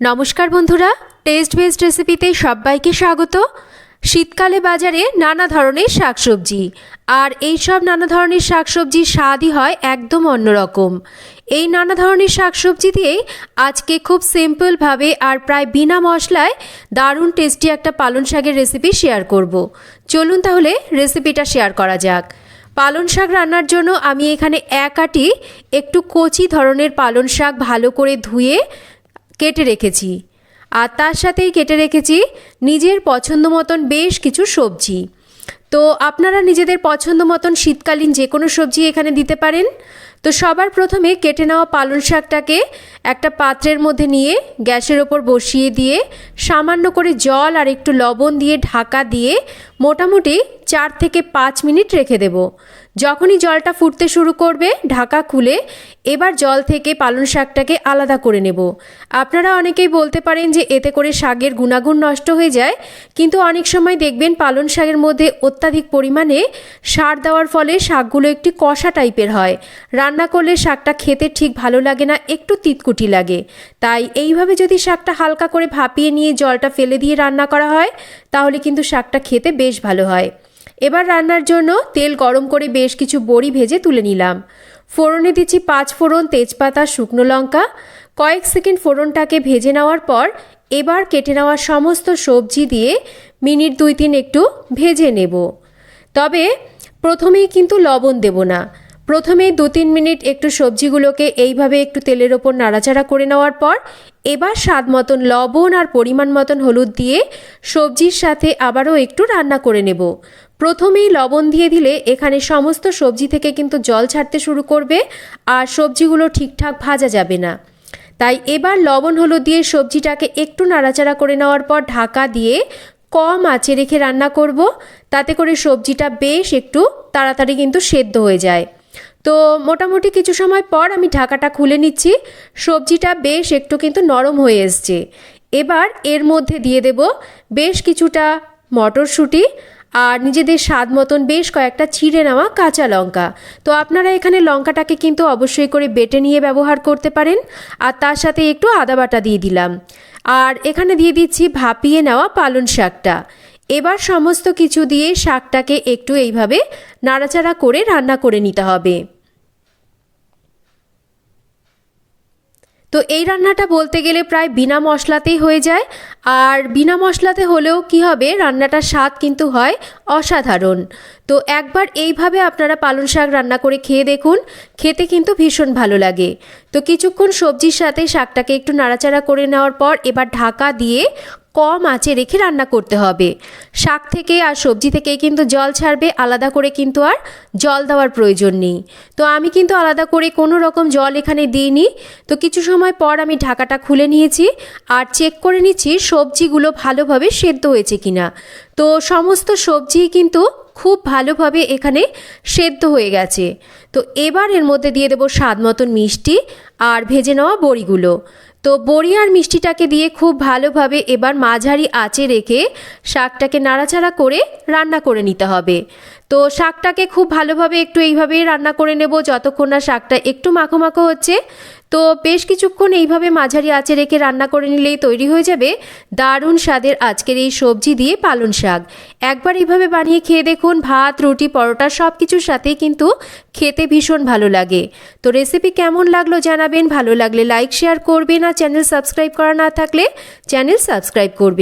নমস্কার বন্ধুরা test based রেসিপিতে সবাইকে স্বাগত। শীতকালে বাজারে নানা ধরনের শাকসবজি, আর এই সব নানা ধরনের শাকসবজির স্বাদই হয় একদম অন্যরকম এই নানা ধরনের শাকসবজি দিয়েই আজকে খুব সিম্পলভাবে আর প্রায় বিনা মশলায় দারুণ টেস্টি একটা পালন শাকের রেসিপি শেয়ার করব। চলুন তাহলে রেসিপিটা শেয়ার করা যাক। পালন শাক রান্নার জন্য আমি এখানে এক আটি একটু কচি ধরনের পালন শাক ভালো করে ধুয়ে কেটে রেখেছি। আর তার সাথেই কেটে রেখেছি নিজের পছন্দ মতন বেশ কিছু সবজি। তো আপনারা নিজেদের পছন্দ মতন শীতকালীন যে কোনো সবজি এখানে দিতে পারেন। তো সবার প্রথমে কেটে নেওয়া পালন শাকটাকে একটা পাত্রের মধ্যে নিয়ে গ্যাসের ওপর বসিয়ে দিয়ে সামান্য করে জল আর একটু লবণ দিয়ে ঢাকা দিয়ে মোটামুটি চার থেকে পাঁচ মিনিট রেখে দেব। যখনই জলটা ফুটতে শুরু করবে, ঢাকা খুলে এবার জল থেকে পালং শাকটাকে আলাদা করে নেব। আপনারা অনেকেই বলতে পারেন যে এতে করে শাকের গুণাগুণ নষ্ট হয়ে যায়, কিন্তু অনেক সময় দেখবেন পালং শাকের মধ্যে অত্যাধিক পরিমাণে সার দেওয়ার ফলে শাকগুলো একটি কষা টাইপের হয়। রান্না করলে শাকটা খেতে ঠিক ভালো লাগে না, একটু তিতকুটি লাগে। তাই এইভাবে যদি শাকটা হালকা করে ভাপিয়ে নিয়ে জলটা ফেলে দিয়ে রান্না করা হয়, তাহলে কিন্তু শাকটা খেতে বেশ ভালো হয়। এবার রান্নার জন্য তেল গরম করে বেশ কিছু বড়ি ভেজে তুলে নিলাম। ফোড়নে দিচ্ছি পাঁচ ফোড়ন তেজপাতা, শুকনো লঙ্কা। কয়েক সেকেন্ড ফোড়নটাকে ভেজে নেওয়ার পর এবার কেটে নেওয়া সমস্ত সবজি দিয়ে মিনিট দুই তিন একটু ভেজে নেব। তবে প্রথমেই কিন্তু লবণ দেব না। প্রথমেই দু তিন মিনিট একটু সবজিগুলোকে এইভাবে একটু তেলের ওপর নাড়াচাড়া করে নেওয়ার পর এবার স্বাদ মতন লবণ আর পরিমাণ মতন হলুদ দিয়ে সবজির সাথে আবারও একটু রান্না করে নেব। প্রথমেই লবণ দিয়ে দিলে এখানে সমস্ত সবজি থেকে কিন্তু জল ছাড়তে শুরু করবে আর সবজিগুলো ঠিকঠাক ভাজা যাবে না। তাই এবার লবণ হলুদ দিয়ে সবজিটাকে একটু নাড়াচাড়া করে নেওয়ার পর ঢাকা দিয়ে কম আঁচে রেখে রান্না করব। তাতে করে সবজিটা বেশ একটু তাড়াতাড়ি কিন্তু সেদ্ধ হয়ে যায়। তো মোটামুটি কিছু সময় পর আমি ঢাকাটা খুলে নিচ্ছি। সবজিটা বেশ একটু কিন্তু নরম হয়ে এসছে। এবার এর মধ্যে দিয়ে দেব বেশ কিছুটা মটরশুঁটি আর নিজেদের স্বাদ মতন বেশ কয়েকটা ছিঁড়ে নেওয়া কাঁচা লঙ্কা। তো আপনারা এখানে লঙ্কাটাকে কিন্তু অবশ্যই করে বেটে নিয়ে ব্যবহার করতে পারেন। আর তার সাথে একটু আদা বাটা দিয়ে দিলাম। আর এখানে দিয়ে দিচ্ছি ভাপিয়ে নেওয়া পালন শাকটা। এবার সমস্ত কিছু দিয়ে শাকটাকে একটু এইভাবে নাড়াচাড়া করে রান্না করে নিতে হবে। তো এই রান্নাটা বলতে গেলে প্রায় বিনা মশলাতেই হয়ে যায়। আর বিনা মশলাতে হলেও কি হবে, রান্নাটার স্বাদ কিন্তু হয় অসাধারণ। তো একবার এইভাবে আপনারা পালং শাক রান্না করে খেয়ে দেখুন, খেতে কিন্তু ভীষণ ভালো লাগে। তো কিছুক্ষণ সবজির সাথে শাকটাকে একটু নাড়াচাড়া করে নেওয়ার পর এবার ঢাকা দিয়ে কম আঁচে রেখে রান্না করতে হবে। শাক থেকে আর সবজি থেকে কিন্তু জল ছাড়বে, আলাদা করে কিন্তু আর জল দেওয়ার প্রয়োজন নেই। তো আমি কিন্তু আলাদা করে কোনো রকম জল এখানে দিইনি। তো কিছু সময় পর আমি ঢাকাটা খুলে নিয়েছি আর চেক করে নিচ্ছি সবজিগুলো ভালোভাবে সেদ্ধ হয়েছে কিনা। তো সমস্ত সবজি কিন্তু খুব ভালোভাবে এখানে সেদ্ধ হয়ে গেছে। তো এবার এর মধ্যে দিয়ে দেবো স্বাদ মতন মিষ্টি আর ভেজে নেওয়া বড়িগুলো। তো বড়ি আর মিষ্টিটাকে দিয়ে খুব ভালোভাবে এবার মাঝারি আঁচে রেখে শাকটাকে নাড়াচাড়া করে রান্না করে নিতে হবে। তো শাকটাকে খুব ভালোভাবে একটু এইভাবেই রান্না করে নেব, যতক্ষণ না শাকটা একটু মাখো মাখো হচ্ছে। তো বেশ কিছুক্ষণ এইভাবে মাঝারি আঁচে রেখে রান্না করে নিলেই তৈরি হয়ে যাবে দারুণ স্বাদের আজকের এই সবজি দিয়ে পালন শাক। একবার এইভাবে বানিয়ে খেয়ে দেখুন, ভাত, রুটি, পরোটা সব কিছুর সাথেই কিন্তু খেতে ভীষণ ভালো লাগে। তো রেসিপি কেমন লাগল জানাবেন, ভালো লাগলে লাইক, শেয়ার করবেন আর চ্যানেল সাবস্ক্রাইব করা না থাকলে চ্যানেল সাবস্ক্রাইব করবে।